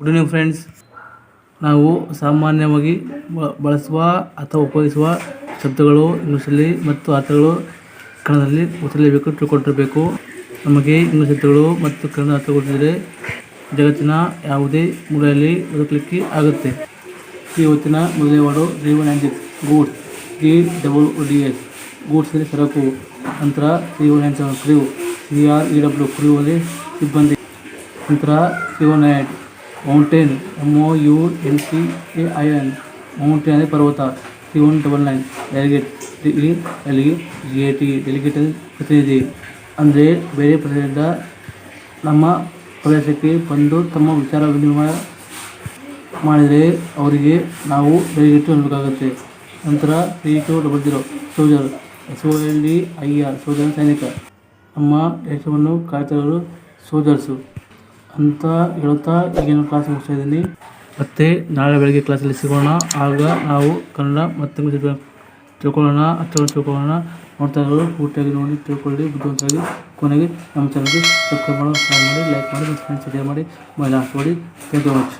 Good evening friends ನಾವು ಸಾಮಾನ್ಯವಾಗಿ ಬಳಸುವ ಅಥವಾ ಉಪಯೋಗಿಸುವ ಶಬ್ದಗಳು ಇಂಗ್ಲೀಷಲ್ಲಿ ಮತ್ತು ಅರ್ಥಗಳು ಕನ್ನಡದಲ್ಲಿ ಗೊತ್ತಿರಲೇಬೇಕು, ತಿಳ್ಕೊಂಡಿರಬೇಕು. ನಮಗೆ ಇಂಗ್ಲೀಷ್ ಶಬ್ದಗಳು ಮತ್ತು ಕನ್ನಡ ಅರ್ಥ ಗೊತ್ತಿದ್ದರೆ ಜಗತ್ತಿನ ಯಾವುದೇ ಮೂಲೆಯಲ್ಲಿ ಬದುಕಲಿಕ್ಕೆ ಆಗುತ್ತೆ. ಇವತ್ತಿನ ಮೊದಲನೇ ward one nine six goods D double D S goods ಅಂದರೆ ಸರಕು, ನಂತರ three one nine seven crew C R E W crew ಅಲ್ಲಿ ಸಿಬ್ಬಂದಿ, ನಂತರ C one mountain M O U N C A I N mountain ಅಂದರೆ ಪರ್ವತ T one double nine delegate D E L E G A T delegate ಪ್ರತಿನಿಧಿ. ಅಂದರೆ ಬೇರೆ ಪ್ರದೇಶದಿಂದ ನಮ್ಮ ಪ್ರದೇಶಕ್ಕೆ ಬಂದು ತಮ್ಮ ವಿಚಾರ ವಿನಿಮಯ ಮಾಡಿದರೆ ಅವರಿಗೆ ನಾವು ಡೆಲಿಗೇಟ್ ಅನ್ನಬೇಕಾಗುತ್ತೆ. ನಂತರ three two double zero soldier S O L D I R soldier ಸೈನಿಕ. ನಮ್ಮ ದೇಶವನ್ನು ಕಾಯ್ತಿರೋರು ಸೋಲ್ಜರ್ಸು ಅಂತ ಹೇಳ್ತಾ ಈಗಿನ ಕ್ಲಾಸ್ ಮುಗಿಸ್ತಾ ಇದ್ದೀನಿ. ಮತ್ತೆ ನಾಳೆ ಬೆಳಗ್ಗೆ ಕ್ಲಾಸಲ್ಲಿ ಸಿಗೋಣ. ಆಗ ನಾವು ಕನ್ನಡ ಮತ್ತು ತಿಳ್ಕೊಳ್ಳೋಣ ಅರ್ಥವನ್ನು ತಿಳ್ಕೊಳ್ಳೋಣ. ನೋಡ್ತಾ ಇರೋರು ಪೂರ್ತಿಯಾಗಿ ನೋಡಿ, ತಿಳ್ಕೊಳ್ಳಿ ಬುದ್ಧಿವಂತಾಗಿ ಕೊನೆಗೆ ನಮ್ಮ ಚಾನಲ್ಗೆ ಸಬ್ಸ್ಕ್ರೈಬ್ ಮಾಡೋ ಶೇರ್ ಮಾಡಿ ಲೈಕ್ ಮಾಡಿ ಫ್ರೆಂಡ್ಸ್ ಶೇರ್ ಮಾಡಿ. ಮೈ ಲಾಸ್ಟ್ ಮಾಡಿ ಥ್ಯಾಂಕ್ ಯು ಮಚ್